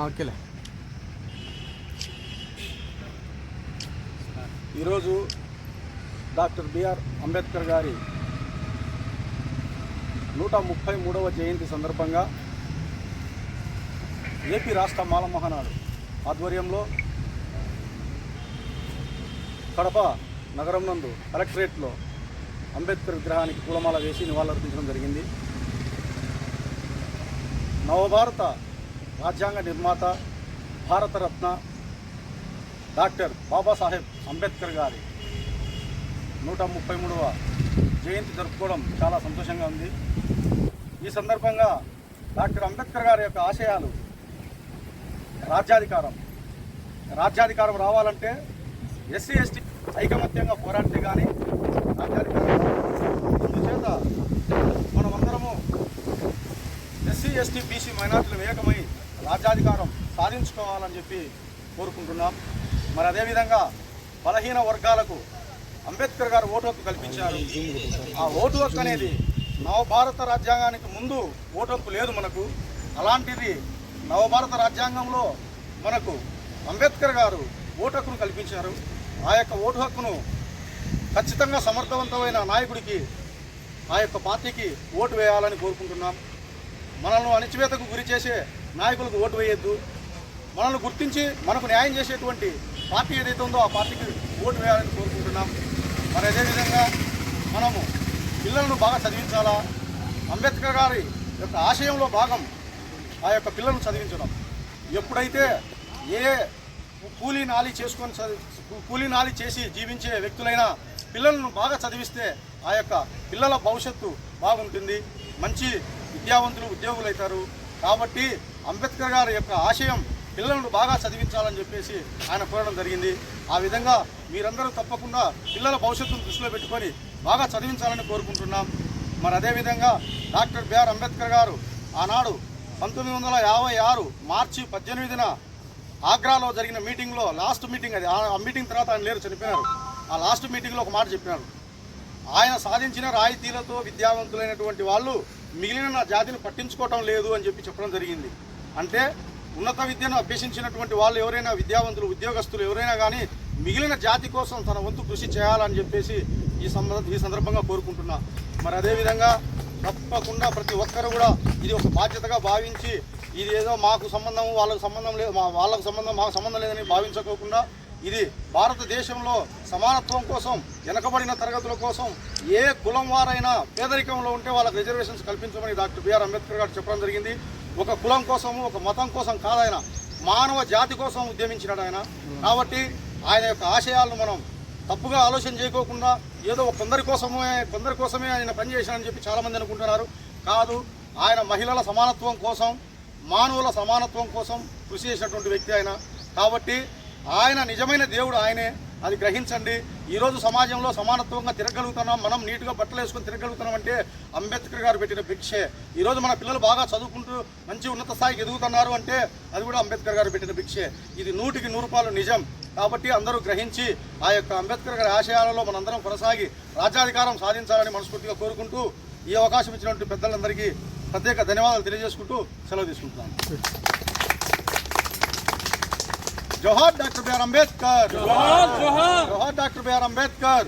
ఓకేలే. ఈరోజు doctor BR Ambedkar గారి నూట ముప్పై మూడవ జయంతి సందర్భంగా ఏపీ రాష్ట్ర మాల మహానాడు ఆధ్వర్యంలో కడప నగరం నందు కలెక్టరేట్లో అంబేద్కర్ విగ్రహానికి పూలమాల వేసి నివాళులర్పించడం జరిగింది. నవభారత రాజ్యాంగ నిర్మాత భారతరత్న డాక్టర్ బాబాసాహెబ్ అంబేద్కర్ గారి నూట ముప్పై మూడవ జయంతి జరుపుకోవడం చాలా సంతోషంగా ఉంది. ఈ సందర్భంగా డాక్టర్ అంబేద్కర్ గారి యొక్క ఆశయాలు రాజ్యాధికారం. రాజ్యాధికారం రావాలంటే ఎస్సీ ఎస్టీ ఐకమత్యంగా పోరాడితే కానీ రాజ్యాధికారం అందుచేత మనమందరము ఎస్సీ ఎస్టీ బీసీ మైనార్టీలు ఏకమై రాజ్యాధికారం సాధించుకోవాలని చెప్పి కోరుకుంటున్నాం. మరి అదేవిధంగా బలహీన వర్గాలకు అంబేద్కర్ గారు ఓటు హక్కు కల్పించారు. ఆ ఓటు హక్కు అనేది నవభారత రాజ్యాంగానికి ముందు ఓటు హక్కు లేదు మనకు. అలాంటిది నవభారత రాజ్యాంగంలో మనకు అంబేద్కర్ గారు ఓటు హక్కును కల్పించారు. ఆ యొక్క ఓటు హక్కును ఖచ్చితంగా సమర్థవంతమైన నాయకుడికి ఆ యొక్క పార్టీకి ఓటు వేయాలని కోరుకుంటున్నాం. మనల్ని అణిచివేతకు గురి చేసే నాయకులకు ఓటు వేయొద్దు. మనల్ని గుర్తించి మనకు న్యాయం చేసేటువంటి పార్టీ ఏదైతే ఉందో ఆ పార్టీకి ఓటు వేయాలని కోరుకుంటున్నాం. మరి అదేవిధంగా మనము పిల్లలను బాగా చదివించాలా? అంబేద్కర్ గారి యొక్క ఆశయంలో భాగం ఆ యొక్క పిల్లలను చదివించడం. ఎప్పుడైతే ఏ కూలీ నాలి చేసుకొని కూలీ నాలి చేసి జీవించే వ్యక్తులైనా పిల్లలను బాగా చదివిస్తే ఆ యొక్క పిల్లల భవిష్యత్తు బాగుంటుంది. మంచి విద్యావంతులు ఉద్యోగులు అవుతారు కాబట్టి అంబేద్కర్ గారి యొక్క ఆశయం పిల్లలను బాగా చదివించాలని చెప్పేసి ఆయన కోరడం జరిగింది. ఆ విధంగా మీరందరూ తప్పకుండా పిల్లల భవిష్యత్తును దృష్టిలో పెట్టుకొని బాగా చదివించాలని కోరుకుంటున్నాం. మరి అదేవిధంగా డాక్టర్ బిఆర్ అంబేద్కర్ గారు ఆనాడు పంతొమ్మిది వందల యాభై ఆరు మార్చి పద్దెనిమిదిన ఆగ్రాలో జరిగిన మీటింగ్లో లాస్ట్ మీటింగ్ అది. ఆ మీటింగ్ తర్వాత ఆయన లేరు చనిపోయినారు. ఆ లాస్ట్ మీటింగ్లో ఒక మాట చెప్పినారు. ఆయన సాధించిన రాయితీలతో విద్యావంతులైనటువంటి వాళ్ళు మిగిలిన నా జాతిని పట్టించుకోవటం లేదు అని చెప్పి చెప్పడం జరిగింది. అంటే ఉన్నత విద్యను అభ్యసించినటువంటి వాళ్ళు ఎవరైనా విద్యావంతులు ఉద్యోగస్తులు ఎవరైనా కానీ మిగిలిన జాతి కోసం తన వంతు కృషి చేయాలని చెప్పేసి ఈ సందర్భ ఈ సందర్భంగా కోరుకుంటున్నా. మరి అదేవిధంగా తప్పకుండా ప్రతి ఒక్కరు కూడా ఇది ఒక బాధ్యతగా భావించి ఇది ఏదో మాకు సంబంధం వాళ్ళకు సంబంధం లేదు మా వాళ్ళకు సంబంధం మాకు సంబంధం లేదని భావించకోకుండా ఇది భారతదేశంలో సమానత్వం కోసం వెనకబడిన తరగతుల కోసం ఏ కులం వారైనా పేదరికంలో ఉంటే వాళ్ళకి రిజర్వేషన్స్ కల్పించమని డాక్టర్ బిఆర్ అంబేద్కర్ గారు చెప్పడం జరిగింది. ఒక కులం కోసము ఒక మతం కోసం కాదాయన మానవ జాతి కోసం ఉద్యమించినాడు ఆయన. కాబట్టి ఆయన యొక్క ఆశయాలను మనం తప్పుగా ఆలోచన చేయకోకుండా ఏదో ఒక కొందరి కోసమే కొందరి కోసమే ఆయన పనిచేశాడని చెప్పి చాలామంది అనుకుంటున్నారు. కాదు ఆయన మహిళల సమానత్వం కోసం మానవుల సమానత్వం కోసం కృషి చేసినటువంటి వ్యక్తి ఆయన. కాబట్టి ఆయన నిజమైన దేవుడు ఆయనే. అది గ్రహించండి. ఈరోజు సమాజంలో సమానత్వంగా తిరగలుగుతున్నాం. మనం నీట్గా బట్టలు వేసుకొని తిరగలుగుతున్నాం అంటే అంబేద్కర్ గారు పెట్టిన భిక్షే. ఈరోజు మన పిల్లలు బాగా చదువుకుంటూ మంచి ఉన్నత స్థాయికి ఎదుగుతున్నారు అంటే అది కూడా అంబేద్కర్ గారు పెట్టిన భిక్షే. ఇది నూటికి నూరు రూపాయలు నిజం. కాబట్టి అందరూ గ్రహించి ఆ యొక్క అంబేద్కర్ గారి ఆశయాలలో మనందరం కొనసాగి రాజ్యాధికారం సాధించాలని మనస్ఫూర్తిగా కోరుకుంటూ ఈ అవకాశం ఇచ్చినటువంటి పెద్దలందరికీ ప్రత్యేక ధన్యవాదాలు తెలియజేసుకుంటూ సెలవు తీసుకుంటున్నాను. జోహార్ డాక్టర్ బిఆర్ అంబేద్కర్. జోహార్ డాక్టర్ బిఆర్ అంబేద్కర్.